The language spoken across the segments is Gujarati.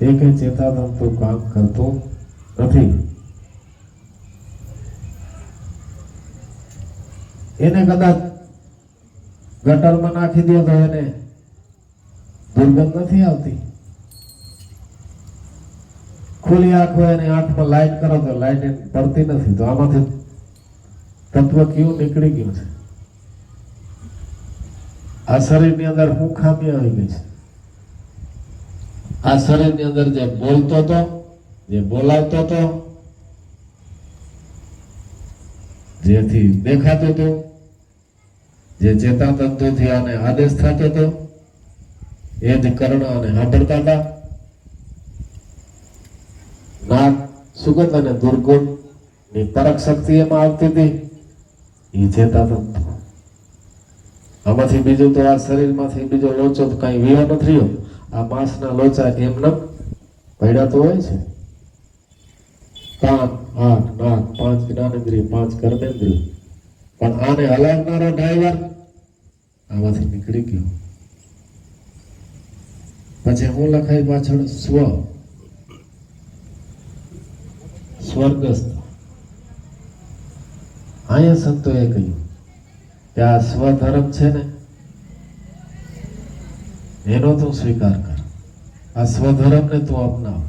એ કે ચેતાતંતુ કામ કરતું નથી. એને કદાચ ગટરમાં નાખી દે તો એને દુર્ગંધ નથી આવતી. ખુલ્લી આંખ હોય અને આંખમાં લાઈટ કરો તો લાઈટ એને પડતી નથી. તો આમાંથી તત્વ કયું નીકળી ગયું છે? આ શરીરની અંદર હું ખામી આવી ગઈ છે? આ શરીરની અંદર જે બોલતો હતો, જે બોલાવતો હતો, જેથી દેખાતો હતો, જે ચેતાતંતુથી આને આદેશ થતો હતો, એ જ કર્ણ અને સાંભળતા હતા. નાક સુગંધ અને દુર્ગુણની પરખ શક્તિ એમાં આવતી હતી. એ ચેતાતંતુ. આમાંથી બીજું તો આ શરીરમાંથી બીજો લોચો કઈ વિયો નથી રહ્યો આ માંસના લોચા એમને પડ્યા તો હોય છે. કાન આઠ, નાક, પાંચ જ્ઞાનેન્દ્રિય પાંચ કર્મેન્દ્રિય પણ આને હલાવનારો ડ્રાઈવર આમાંથી નીકળી ગયો. પછી હું લખાય પાછળ સ્વ. સ્વર્ગસ્થ. અહીંયા સંતોએ કહ્યું, કે આ સ્વધર્મ છે ને? એનો તું સ્વીકાર કર. આ સ્વધર્મને તું અપનાવ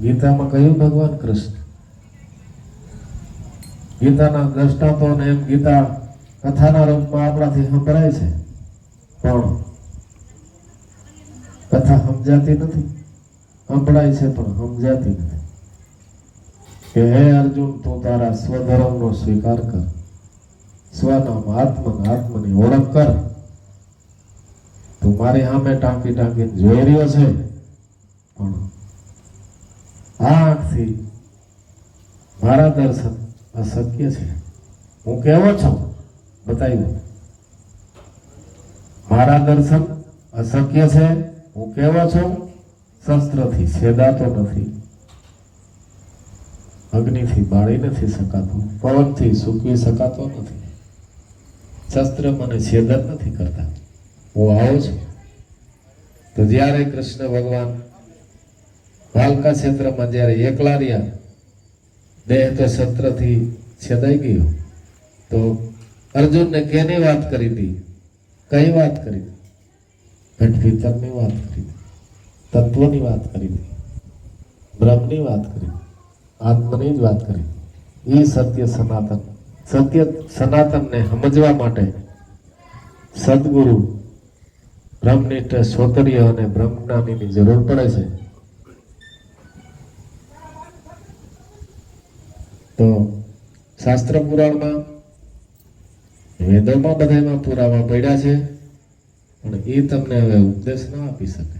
ગીતામાં કહ્યું ભગવાન કૃષ્ણ. ગીતાના દ્રષ્ટાંતો એમ ગીતા કથાના રૂપમાં આપણાથી સંભળાય છે. પણ કથા સમજાતી નથી. સંભળાય છે પણ સમજાતી નથી. કે હે અર્જુન, તું તારા સ્વધર્મનો સ્વીકાર કર. સ્વનામ આત્મન, આત્મની ઓળખ કર. તું મારી સામે ટાંકી ટાંકીને જોઈ રહ્યો છે. પણ આ મારા દર્શન અશક્ય છે. હું કેવો છું? બતાવી દઉં. મારા દર્શન અશક્ય છે. હું કેવો છું? શસ્ત્રથી છેદાતો નથી. અગ્નિથી બાળી નથી શકાતું. પવનથી સૂકવી શકાતો નથી. શસ્ત્ર મને છેદન નથી કરતા. હું આવો છું. તો જ્યારે કૃષ્ણ ભગવાન ભાલકા ક્ષેત્રમાં જ્યારે એકલા રહ્યા, દેહ તો શસ્ત્રથી છેદાઈ ગયો. તો અર્જુનને કેની વાત કરી હતી? કઈ વાત કરી હતી? વાત કરી હતી. તત્વની વાત કરી હતી. બ્રહ્મની વાત કરી આત્મની જ વાત કરી એ સત્ય સનાતન. સત્ય સનાતનને સમજવા માટે સદગુરુ બ્રહ્મનિષ્ઠ સ્વતર્ય અને બ્રહ્મજ્ઞાનીની જરૂર પડે છે. તો શાસ્ત્ર પુરાણમાં, વેદોમાં બધામાં પુરાવા પડ્યા છે, પણ એ તમને હવે ઉપદેશ ના આપી શકે.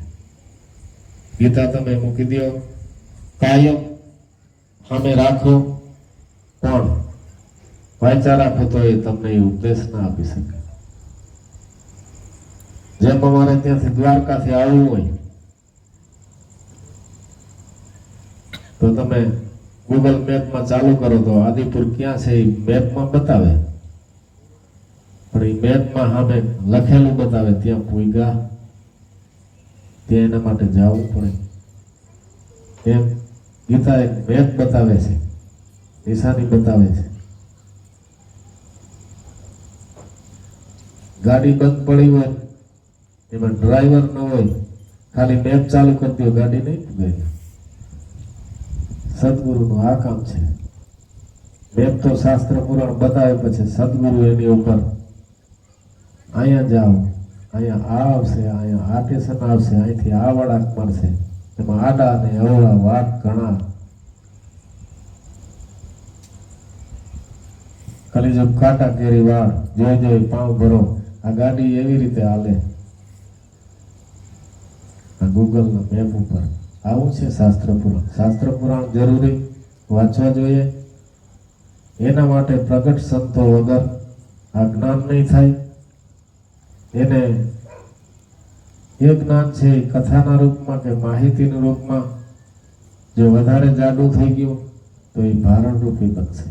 ગીતા તમે મૂકી દો કાયમ સામે રાખો, પણ વાંચા રાખો તો એ તમને એ ઉપદેશ ના આપી શકે. જેમ અમારે ત્યાંથી દ્વારકાથી આવવું હોય, તો તમે ગૂગલ મેપમાં ચાલુ કરો તો આદિપુર ક્યાં છે એ મેપમાં બતાવે. પણ એ મેપમાં સામે લખેલું બતાવે, ત્યાં પૂગા ત્યાં એના માટે જવું પડે. એમ ગીતા એક મેપ બતાવે છે, નિશાની બતાવે છે. ગાડી બંધ પડી હોય, એમાં ડ્રાઈવર ન હોય, ખાલી મેપ ચાલુ કરી દો, ગાડી નહીં પૂગાય સદગુરુનું આ કામ છે. મેપ તો શાસ્ત્ર પુરાણ બતાવે પછી સદગુરુ એની ઉપર અહીંયા જાઓ, અહીંયા આ આવશે, અહીંયા આ સ્ટેશન આવશે, અહીંથી આ વળાંક મળશે. એમાં આડા અને અવળા વાક ઘણા. કલીજુગ કાંટા કેરી વાળ, જોઈ જોઈ પાવ ભરો. આ ગાડી એવી રીતે હાલે. આ ગૂગલના મેપ ઉપર. આવું છે શાસ્ત્ર પુરાણ. શાસ્ત્ર પુરાણ જરૂરી વાંચવા જોઈએ. એના માટે પ્રગટ સંતો વગર આ જ્ઞાન નહીં થાય. એને એ જ્ઞાન છે એ કથાના રૂપમાં કે માહિતીના રૂપમાં જો વધારે જાડું થઈ ગયું, તો એ ભારણ રૂપી બનશે.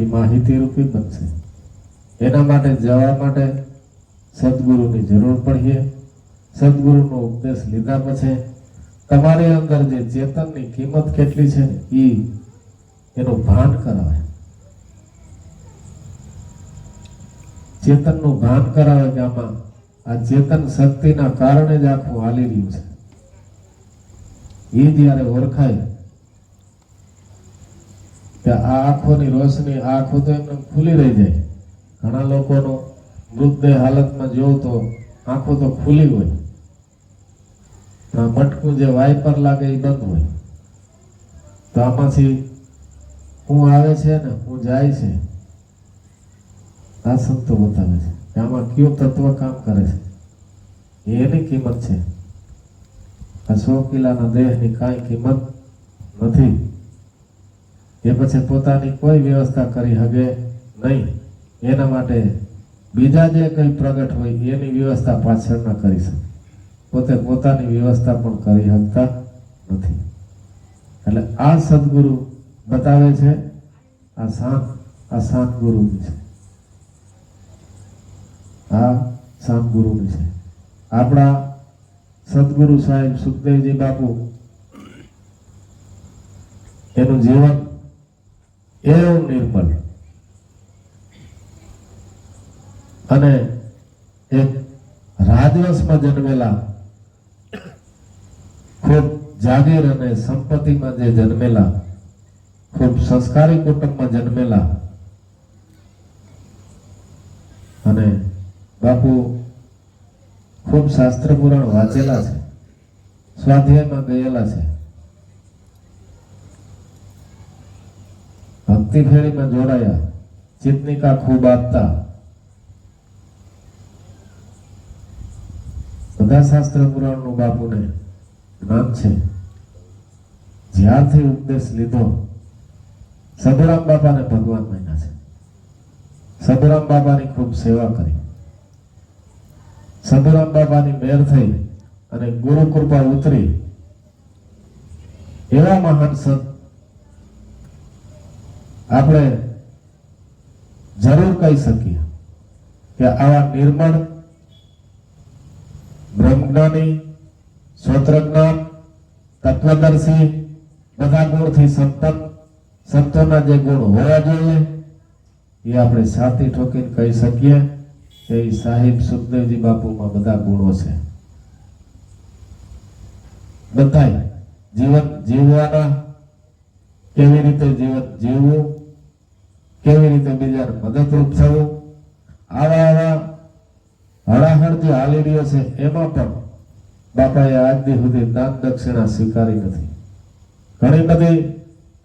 એ માહિતી રૂપી બનશે. એના માટે જવા માટે સદગુરુની જરૂર પડીએ. સદગુરુનો ઉપદેશ લીધા પછી તમારી અંદર જે ચેતનની કિંમત કેટલી છે એ એનું ભાન કરાવે. ચેતનનું ભાન કરાવે કે આમાં આ ચેતન શક્તિના કારણે જ આખું હાલી રહ્યું છે. એ જ્યારે ઓળખાય કે આ આંખોની રોશની આંખો તો એમને ખુલી રહી જાય. ઘણા લોકોનો મૃતદેહ હાલતમાં જોઉં તો આંખો તો ખુલી હોય. આ મટકું જે વાઇપર લાગે એ બંધ હોય. તો આમાંથી હું આવે છે ને, હું જાય છે. આ સંતો બતાવે છે. આમાં કયો તત્વ કામ કરે છે? એની કિંમત છે. આ સો કિલાના દેહની કાંઈ કિંમત નથી. એ પછી પોતાની કોઈ વ્યવસ્થા કરી શકે નહીં. એના માટે બીજા જે કંઈ પ્રગટ હોય એની વ્યવસ્થા પાછળ ન કરી શકે. પોતે પોતાની વ્યવસ્થા પણ કરી શકતા નથી. એટલે આ સદગુરુ બતાવે છે, આ સાત, આ શાંત ગુરુની છે. આ સાત ગુરુની છે. આપણા સદગુરુ સાહેબ સુખદેવજી બાપુ એનું જીવન એવું નિર્મળ અને એક રાજવંશમાં જન્મેલા ખૂબ જાગીર અને સંપત્તિમાં જે જન્મેલા, ખૂબ સંસ્કારી કુટુંબમાં જન્મેલા અને બાપુ ખૂબ શાસ્ત્ર પુરાણ વાંચેલા છે, સ્વાધ્યાયમાં ગયેલા છે. ભક્તિ ફેરીમાં જોડાયા ચિતનિકા ખૂબ આપતા. બધા શાસ્ત્ર પુરાણનું બાપુને જ્ઞાન છે. જ્યારથી ઉપદેશ લીધો સદરામ બાપાને ભગવાન માન્યા છે. સદરામ બાપાની ખૂબ સેવા કરી. સદરામ બાપાની મેર થઈ અને ગુરુ કૃપા ઉતરી. એવા મહાન સંત આપણે જરૂર કહી શકીએ કે આવા નિર્મળ, બ્રહ્મજ્ઞાની સ્વતંત્રજ્ઞાન તત્વદર્શી બધા ગુણથી સંપન્ન સંતોના જે ગુણ હોવા જોઈએ એ આપણે છાતી ઠોકીને કહી શકીએ કે એ સાહિબ સુખદેવજી બાપુમાં બધા ગુણો છે. બધાય જીવન જીવવાના, કેવી રીતે જીવન જીવવું, કેવી રીતે બીજાને મદદરૂપ થવું, આવા આવા હળાહળ જે હાલી રહ્યો છે એમાં પણ બાપાએ આજની સુધી દાન દક્ષિણા સ્વીકારી નથી. ઘણી બધી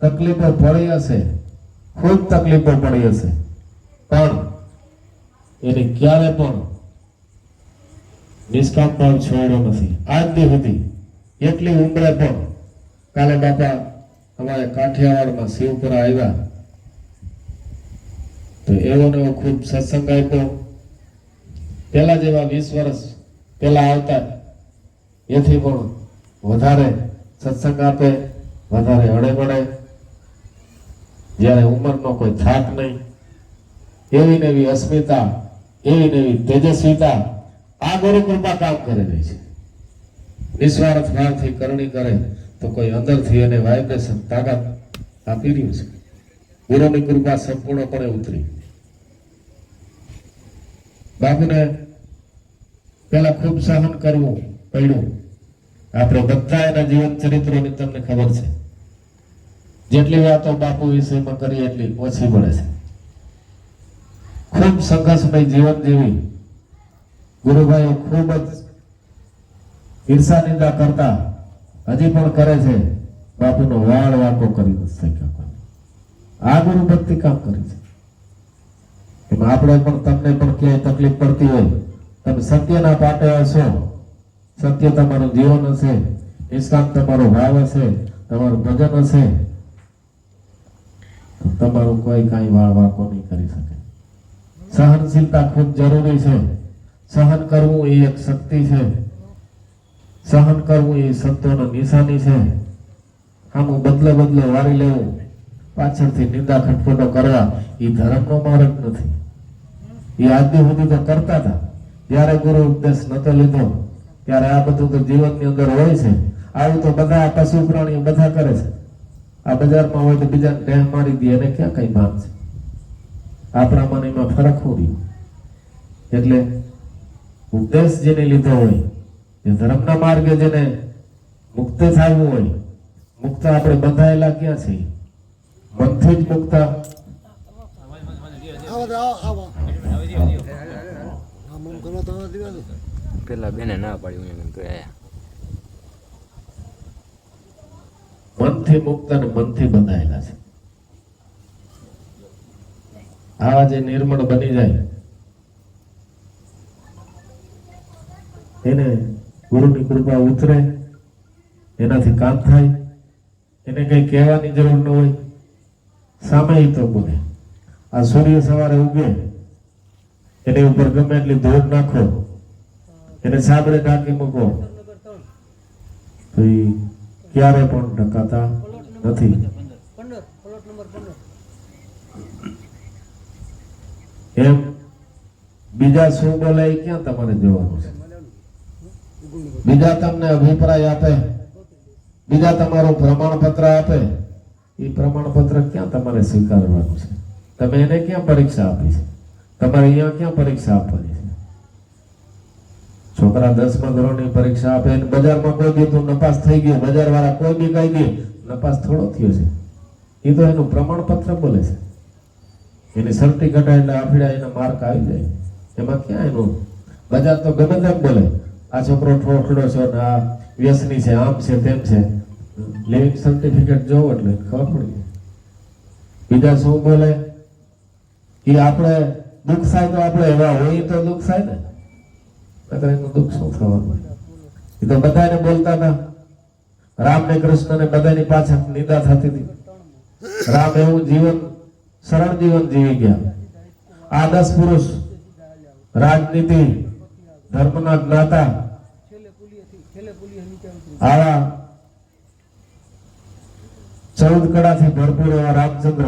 તકલીફો પડી હશે, ખૂબ તકલીફો પડી હશે, પણ એને ક્યારે પણ નિષ્કામ ભાવ છોડ્યો નથી. આજની સુધી એટલી ઉંમરે પણ કાલે બાપા અમારે કાઠિયાવાડમાં શિવપુરા આવ્યા. તો એવો ને એવો ખૂબ સત્સંગ આપ્યો. પેલા જેવા વીસ વર્ષ પેલા આવતા એથી પણ વધારે સત્સંગ આપે, વધારે હળે મળે જ્યારે ઉંમરનો કોઈ થાક નહીં. એવી ને એવી અસ્મિતા, એવી ને એવી તેજસ્વીતા આ ગુરુ કૃપા કામ કરી રહી છે. નિસ્વાર્થ ભાવથી કરણી કરે તો કોઈ અંદરથી એને વાઇબ્રેશન તાકાત આપી રહ્યું છે. ગુરુની કૃપા સંપૂર્ણપણે ઉતરી. બાપુને પેલા ખૂબ સહન કરવું પડ્યું. આપણે બધા એના જીવન ચરિત્રોની તમને ખબર છે. જેટલી વાતો બાપુ વિષયમાં કરી એટલી ઓછી મળે છે. ખૂબ સંઘર્ષમય જીવન જીવી ગુરુભાઈઓ ખૂબ જ ઈર્ષા નિંદા કરતા હજી પણ કરે છે. બાપુનો વાળ વાંકો કરી નથી શક્યા આ ગુરુ ભક્તિ કામ કરી છે. એમાં આપણે પણ તમને પણ ક્યાંય તકલીફ પડતી હોય, તમે સત્યના પાટે હશો સત્ય તમારું જીવન હશે, નિષ્કામ તમારો ભાવ હશે, તમારું ભજન હશે. તમારું કોઈ કાંઈ વાળ વાંકો નહીં કરી શકે. સહનશીલતા ખૂબ જરૂરી છે. સહન કરવું એ એક શક્તિ છે. સહન કરવું એ સંતોનો નિશાની છે. આમ બદલે બદલે વારી લેવું, પાછળથી નિંદા ખટપટો કરવા, એ ધર્મનો માર્ગ નથી. એ આજની સુધી તો કરતા હતા. ત્યારે ગુરુ ઉપદેશ નતો લીધો. ત્યારે આ બધું તો જીવનની અંદર હોય છે. આવું તો બધા પશુ પ્રાણીઓ બધા કરે છે. આ બજારમાં હોય તો બીજા ટેહ મારી દે એને ક્યાં કઈ ભાન છે? આપણામાં ને એમાં ફરક હું એટલે ઉપદેશ જેને લીધો હોય એ ધર્મના માર્ગે જેને મુક્ત થવું હોય મુક્ત આપણે બંધાયેલા ક્યાં છીએ? મનથી જ મુક્ત. આવો આવો આવો. આવો આવો. આવો આવો આવો દિવસ પેલા બેને ના પાડી હું તો આયા મનથી મુક્ત અને મનથી બંધાયેલા છે. આવા જે નિર્મળ બની જાય, એને ગુરુની કૃપા ઉતરે, એનાથી કામ થાય, એને કઈ કહેવાની જરૂર ન હોય, સામે તો બોલે. આ સૂર્ય સવારે ઉગે, એની ઉપર ગમે એટલી ધૂળ નાખો એને સાબરે ઢાંકી મૂકો. તો એ ક્યારે પણ ઢંકાતા નથી. એમ બીજા શું બોલે ક્યાં તમારે જોવાનું છે? બીજા તમને અભિપ્રાય આપે? બીજા તમારું પ્રમાણપત્ર આપે? એ પ્રમાણપત્ર ક્યાં તમારે સ્વીકારવાનું છે? તમે એને ક્યાં પરીક્ષા આપી છે? તમારે અહીંયા ક્યાં પરીક્ષા આપવાની છે? છોકરા દસમા ધોરણની પરીક્ષા આપે અને બજારમાં કોઈ બી તું નપાસ થઈ ગયો બજાર વાળા કોઈ બી કહી દે, નપાસ થોડો થયો છે. એ તો એનું પ્રમાણપત્ર બોલે છે. એની સર્ટિફિકેટ એટલે આફીડા એના માર્ક આવી જાય. એમાં ક્યાં એનું? બજાર તો ગમે તેમ બોલે. આ છોકરો ઠોઠડો છે ને આ વ્યસની છે, આમ છે, તેમ છે. લિવિંગ સર્ટિફિકેટ જોવો એટલે ખબર પડી બીજા શું બોલે? એ આપણે દુઃખ થાય તો આપણે એવા હોય તો દુઃખ થાય ને? એ તો બધાને બોલતા હતા. રામ ને કૃષ્ણ ને બધાની પાછળ નિંદા થતી હતી. રામ એવું જીવન, સરળ જીવન જીવી ગયા. આ પુરુષ, રાજનીતિ, ધર્મના જ્ઞાતા, આવા ચૌદ કડાથી ભરપૂર એવા રામચંદ્ર,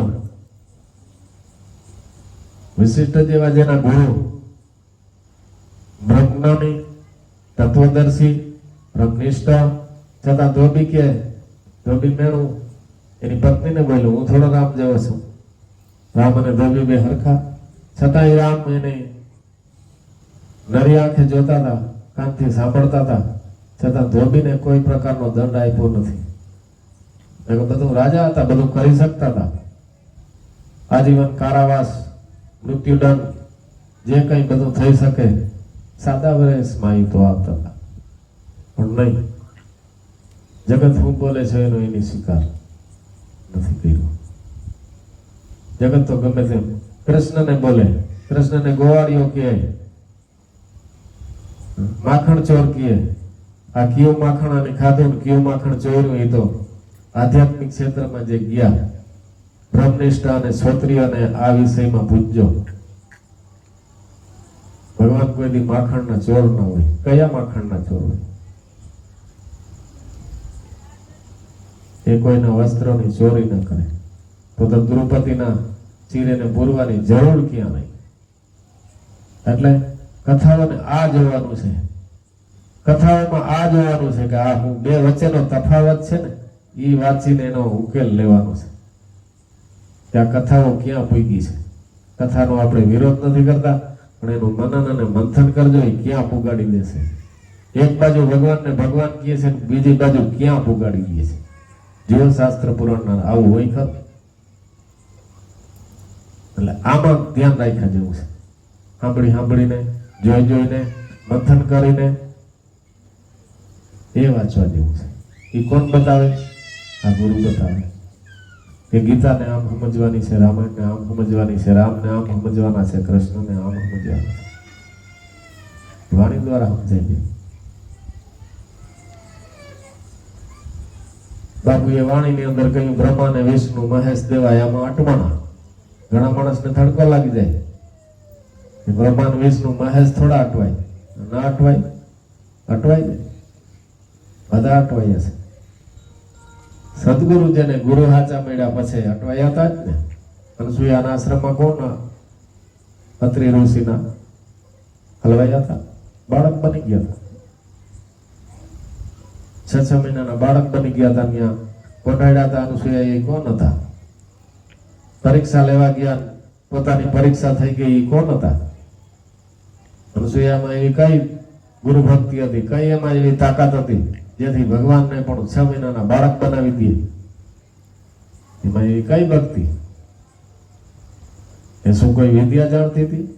વિશિષ્ટ જેવા જેના ગુરુ બ્રહ્મજ્ઞાની તત્વદર્શી બ્રહ્મનિષ્ઠ છતાં ધોબી કે ધોબી મેળું એની પત્નીને બોલ્યું, હું થોડો રામ જેવો છું. રામ અને ધોબી બે હરખા. છતાંય રામ એને નરી આંખે જોતા હતા, કાનથી સાંભળતા હતા. છતાં ધોબીને કોઈ પ્રકારનો દંડ આપ્યો નથી. બધું રાજા હતા, બધું કરી શકતા હતા. આજીવન કારાવાસ મૃત્યુદંડ જે કંઈ બધું થઈ શકે સાદા વર્ષમાં એ તો આવતા. પણ નહીં. જગત હું બોલે છે એનો એની સ્વીકાર નથી કર્યો. જગત તો ગમે તેમ કૃષ્ણને બોલે. કૃષ્ણને ગોવાળીઓ કહે. માખણ ચોર કહે. આ કયું માખણ અને ખાધું કયું માખણ ચોર્યું એ તો આધ્યાત્મિક ક્ષેત્રમાં જે ગયા. બ્રહ્મનિષ્ઠ અને ક્ષત્રિયને આ વિષયમાં પૂછજો. ભગવાન કોઈ દી માખણના ચોર ના હોય. કયા માખણના ચોર હોય? એ કોઈના વસ્ત્રોની ચોરી ન કરે. તો તો દ્રૌપદીના ચીરેને પૂરવાની જરૂર ક્યાં નહીં એટલે કથાઓને આ જોવાનું છે. કથાઓમાં આ જોવાનું છે કે આ હું બે વચ્ચેનો તફાવત છે ને એ વાંચીને એનો ઉકેલ લેવાનો છે. આ કથાઓ ક્યાં પૂગી છે? કથાનો આપણે વિરોધ નથી કરતા. પણ એનું મનન અને મંથન કરજો, એ ક્યાં પુગાડી દેશે? એક બાજુ ભગવાનને ભગવાન કહે છે બીજી બાજુ ક્યાં પુગાડી દે છે? જીવશાસ્ત્ર પુરાણના આવું હોય ખર? એટલે આમાં ધ્યાન રાખ્યા જેવું છે. સાંભળી, સાંભળીને, જોઈ, જોઈને, મંથન કરીને એ વાંચવા જેવું છે. એ કોણ બતાવે? આ ગુરુ બતાવે. કે ગીતાને આમ સમજવાની છે, રામાયણને આમ સમજવાની છે, રામને આમ સમજવાના છે, કૃષ્ણને આમ સમજવાના છે. વાણી દ્વારા સમજાય છે. બાપુએ વાણીની અંદર કહ્યું, બ્રહ્મા ને વિષ્ણુ, મહેશ, દેવાય, આમાં અટવાણા. ઘણા માણસને થડકો લાગી જાય. કે બ્રહ્મા વિષ્ણુ, મહેશ થોડા અટવાય. ના અટવાય? અટવાય? બધા અટવાય હશે સદગુરુ જેને ગુરુ હાચા મળ્યા પછી અટવાયા હતા જ ને. અનસુયાના આશ્રમમાં કોણ અત્રિ ઋષિના હલવાયા હતા. બાળક બની ગયા હતા. છ છ મહિનાના બાળક બની ગયા હતા ત્યાં પઢાડ્યા હતા. અનુસુયા એ કોણ હતા? પરીક્ષા લેવા ગયા પોતાની પરીક્ષા થઈ ગઈ, એ કોણ હતા? અનુસુયામાં એવી કઈ ગુરુ ભક્તિ હતી? કઈ એમાં એવી તાકાત હતી? જેથી ભગવાનને પણ છ મહિનાના બાળક બનાવી દે. એમાં એવી કઈ ભક્તિ? એ શું કોઈ વિદ્યા જાણતી હતી?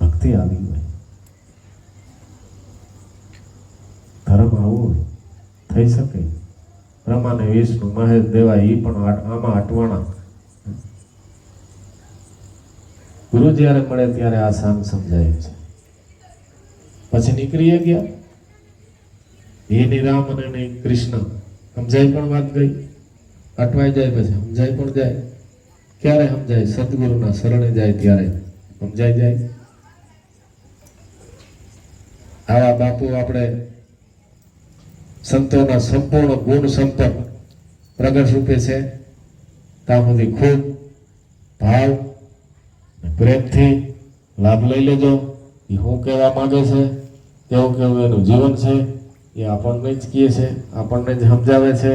ભક્તિ આવી હોય. ધર્મ આવો થઈ શકે. બ્રહ્માને વિષ્ણુ મહેશ દેવા એ પણ આમાં અટવાણા. ગુરુ જ્યારે મળે ત્યારે આ સામ સમજાય છે. પછી નીકળી ગયા. એ રામ અને ની કૃષ્ણ. સમજાય પણ વાત ગઈ. અટવાઈ જાય પછી. સમજાય પણ જાય. ક્યારે સમજાય? સદગુરુના શરણે જાય ત્યારે. સમજાઈ જાય. આવા બાપુ આપણે સંતોના સંપૂર્ણ ગુણ સંપન્ન પ્રગટ રૂપે છે. ત્યાં સુધી ખૂબ ભાવ પ્રેમથી લાભ લઈ લેજો. એ શું કહેવા માગે છે કેવું કેવું એનું જીવન છે, એ આપણને જ કહે છે, આપણને જ સમજાવે છે.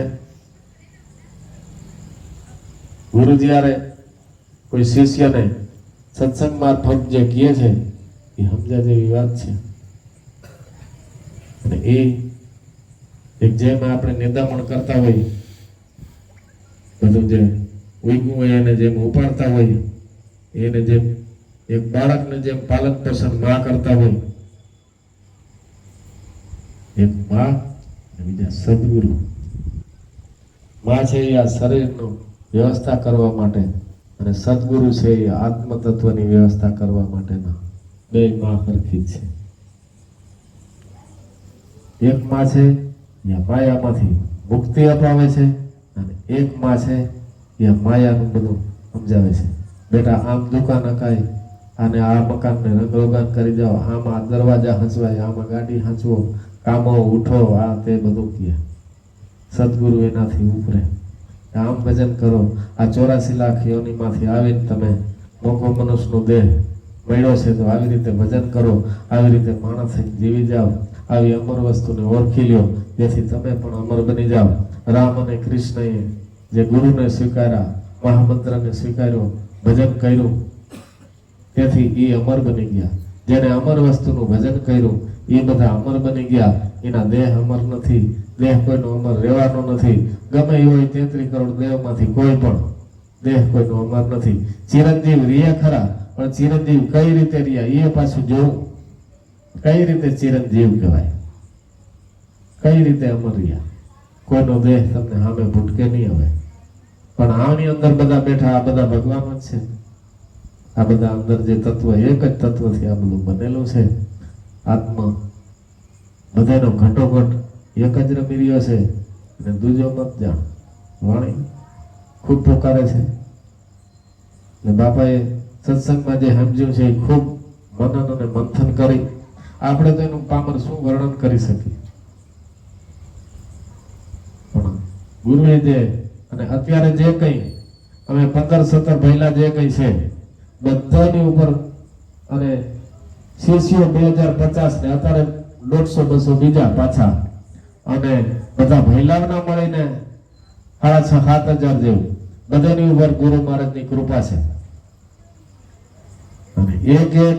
ગુરુ જ્યારે કોઈ શિષ્યને સત્સંગ મારફત જે કહે છે, એ સમજા જેવી વાત છે. અને એ એક જેમ આપણે નિદામણ કરતા હોય, બધું જે ઉગ્યું હોય એને જેમ ઉપાડતા હોય, એને જેમ એક બાળકને જેમ પાલન પોષણમાં કરતા હોય, એક માં બીજા સદગુરુ. માં છે એ આ શરીરનું વ્યવસ્થા કરવા માટે અને સદગુરુ છે એ આત્મતત્વની વ્યવસ્થા કરવા માટેના બે માં સરખી છે. એક માં છે એ માયામાંથી મુક્તિ અપાવે છે અને એક માં છે એ માયાનું બધું સમજાવે છે. બેટા, આમ દુકાન અકાય અને આ મકાનને રંગરોગાન કરી જાઓ. આમાં દરવાજા હંચવાય આમાં ગાડી હંચવો કામો ઉઠો, આ તે બધું કહે. સદગુરુ એનાથી ઉપરે. આમ ભજન કરો. આ ચોરાસી લાખ યોનીમાંથી આવીને તમે મોકો મનુષ્યનો દેહ મળ્યો છે, તો આવી રીતે ભજન કરો. આવી રીતે માણસ જીવી જાઓ. આવી અમર વસ્તુને ઓળખી લ્યો. જેથી તમે પણ અમર બની જાઓ. રામ અને કૃષ્ણએ જે ગુરુને સ્વીકાર્યા, મહામંત્રને સ્વીકાર્યો, ભજન કર્યું. તેથી એ અમર બની ગયા. જેને અમર વસ્તુનું ભજન કર્યું, એ બધા અમર બની ગયા. એના દેહ અમર નથી, દેહ કોઈનો અમર રહેવાનો નથી. ગમે એ હોય તેત્રી કરોડ દેહમાંથી કોઈ પણ, દેહ કોઈનો અમર નથી. ચિરંજીવ રહ્યા ખરા, પણ ચિરંજીવ કઈ રીતે રહ્યા, એ પાછું જોવું. કઈ રીતે ચિરંજીવ કહેવાય? કઈ રીતે અમર રહ્યા? કોઈનો દેહ તમને સામે ભૂટકે નહીં આવે. પણ આની અંદર બધા બેઠા, આ બધા ભગવાન જ છે. આ બધા અંદર જે તત્વ, એક જ તત્વથી આ બધું બનેલું છે. આત્મ. બધાનો ઘટોઘટ એક જ રમી રહ્યો છે અને દૂજો મત જાણ. વાણી ખૂબ પોકારે છે. ને બાપાએ સત્સંગમાં જે સમજ્યું છે એ ખૂબ મનન અને મંથન કરી. આપણે તો એનું પામર શું વર્ણન કરી શકીએ? પણ ગુરુએ જે અને અત્યારે જે કંઈ અમે પંદર સત્તર પહેલા જે કંઈ છે બધાની ઉપર અને શિષ્યો બે હજાર પચાસ ને અત્યારે દોઢસો, બસો બીજા પાછા. અને બધા ભૈલાવના મળીને સાડા છ, સાત હજાર જેવું. બધાની ઉપર ગુરુ મહારાજની કૃપા છે. અને એક એક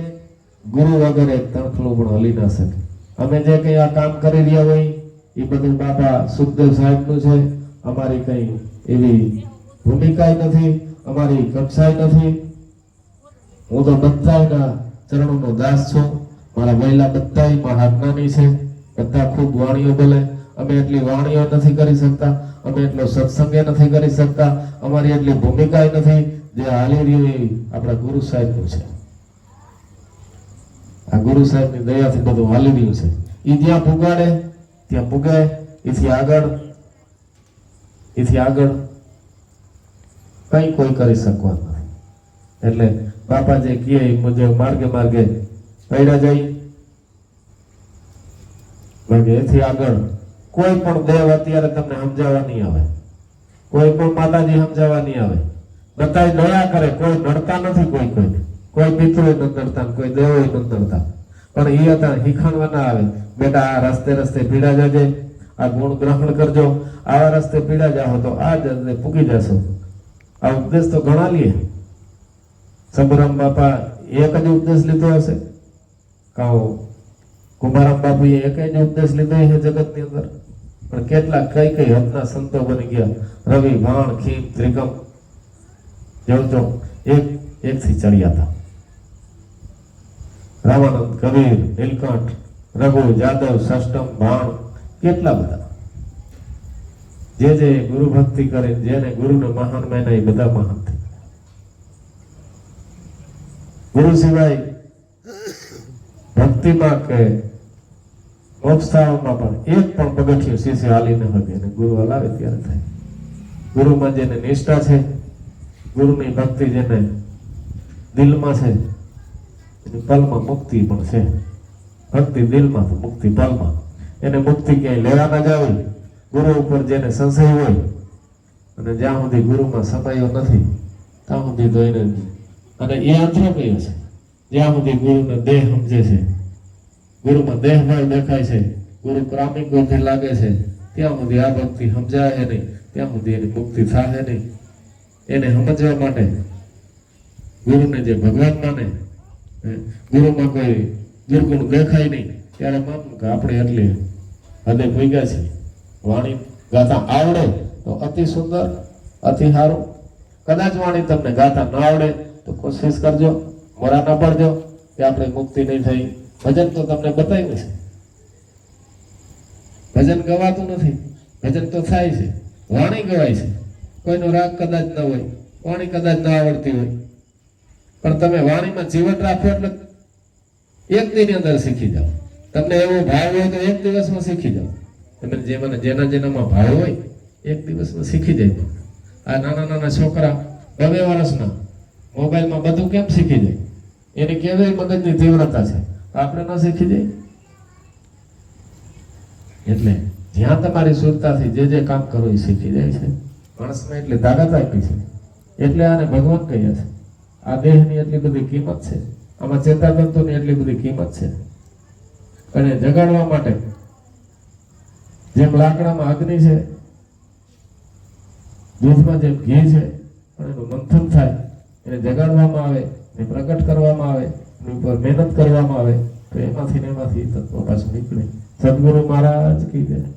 ગુરુ વગર એક તણખલું પણ હલી ના શકે. અમે જે કંઈ આ કામ કરી રહ્યા હોય, એ બધું બાપા સુખદેવ સાહેબનું છે. અમારી કંઈ એવી ભૂમિકાય નથી, અમારી કક્ષાય નથી. હું તો બધાના ચરણોનો દાસ છું. મારા વહેલા બધાય મહાજ્ઞાની છે. બધા ખૂબ વાણીઓ બોલે. અમે એટલી વાણીઓ નથી કરી શકતા. અમે એટલો સત્સંગે નથી કરી શકતા. અમારી એટલી ભૂમિકા નથી જે હાલી રહ્યું આપણા ગુરુ સાહેબનું છે. આ ગુરુ સાહેબની દયાથી બધું હાલી રહ્યું છે. એ જ્યાં પુગાડે, ત્યાં પુગાય એથી આગળ એથી આગળ કઈ કોઈ કરી શકવાનું નથી. એટલે બાપા જે કહે મુજબ માર્ગે માર્ગે. પૈડા જાય. બાકી એથી આગળ કોઈ પણ દેવ અત્યારે તમને સમજાવવા નહીં આવે. કોઈ પણ માતાજી સમજાવવા નહીં આવે. બધા દયા કરે, કોઈ નડતા નથી કોઈ કોઈ કોઈ પિતૃ નંદરતા કોઈ દેવો નંદરતા પણ એ હતા હિખાણવા ના આવે. બેટા, આ રસ્તે રસ્તે પીડા જજે. આ ગુણ ગ્રહણ કરજો. આવા રસ્તે પીડા જાઓ તો આ જ પૂગી જશો. આ ઉપદેશ તો ઘણા લે સબરામ બાપા એક જ ઉપદેશ લીધો હશે? કાઓ કુમારામ બાપુએ એક જ ઉપદેશ લીધો છે જગતની અંદર? પણ કેટલા કઈ કઈ હદના સંતો બની ગયા? રવિ ભાણ ખીમ, ત્રિકમ. જોજો એક એક થી ચડ્યા હતા. રામાનંદ, કબીર, નીલકંઠ, રઘુ, જાદવ, સષ્ટમ, ભાણ, કેટલા બધા? જે જે ગુરુ ભક્તિ કરે, જેને ગુરુને મહાન મહેના એ બધા મહાન થઈ ગુરુ સિવાય ભક્તિમાં કે મોક્ષાઓમાં પણ એક પણ પગથિયું શિષ્ય હાલી ન શકે અને ગુરુ હલાવે ત્યારે થાય. ગુરુમાં જેને નિષ્ઠા છે, ગુરુની ભક્તિ જેને દિલમાં છે, એની પલમાં મુક્તિ પણ છે. ભક્તિ દિલમાં તો મુક્તિ પલમાં. એને મુક્તિ ક્યાંય લેવા ના જાવી. ગુરુ ઉપર જેને સંશય હોય, અને જ્યાં સુધી ગુરુમાં સમાયો નથી, ત્યાં સુધી તો એને અને એ આંતરપ્રિય છે જ્યાં સુધી ગુરુને દેહ સમજે છે. ગુરુમાં દેહભાવ દેખાય છે, ગુરુ ક્રામિક ગોઠે લાગે છે. ત્યાં સુધી આ ભક્તિ સમજાય નહીં, ત્યાં સુધી એની મુક્તિ થાય નહીં. એને સમજવા માટે ગુરુને જે ભગવાન માને ગુરુમાં કોઈ દુર્ગુણ દેખાય નહીં, ત્યારે માનવું કે આપણે એટલી હદે ભૂગ્યા છે વાણી ગાતા આવડે તો અતિ સુંદર, અતિ સારું. કદાચ વાણી તમને ગાતા ન આવડે તો કોશિશ કરજો મોરા ન પડજો, કે આપણે મુક્તિ નહીં થઈ. ભજન તો તમને બતાવ્યું છે. ભજન ગવાતું નથી. ભજન તો થાય છે. વાણી ગવાય છે. કોઈનો રાગ કદાચ ન હોય, વાણી કદાચ ન આવડતી હોય. પણ તમે વાણીમાં જીવન રાખો એટલે એક દિન અંદર શીખી જાઓ. તમને એવો ભાવ હોય તો એક દિવસમાં શીખી જાઓ. તમે જે મને જેના જેનામાં ભાવ હોય, એક દિવસમાં શીખી જાય. આ નાના નાના છોકરા નવે વર્ષના મોબાઈલમાં બધું કેમ શીખી જાય? એની કેવી મગજની તીવ્રતા છે. આપણે ન શીખી જાય? એટલે જ્યાં તમારી સુરતાથી જે જે કામ કરો એ શીખી જાય છે. માણસને એટલે તાકાત આપી છે. એટલે આને ભગવાન કહીએ છે. આ દેહની એટલી બધી કિંમત છે. આમાં ચેતાતંતુની એટલી બધી કિંમત છે. અને જગાડવા માટે જેમ લાકડામાં અગ્નિ છે, દૂધમાં જેમ ઘી છે, પણ એનું મંથન થાય. એને જગાડવામાં આવે, એને પ્રગટ કરવામાં આવે, એની ઉપર મહેનત કરવામાં આવે, તો એમાંથી ને એમાંથી તત્વ પાછું નીકળે. સદગુરુ મહારાજ કીધે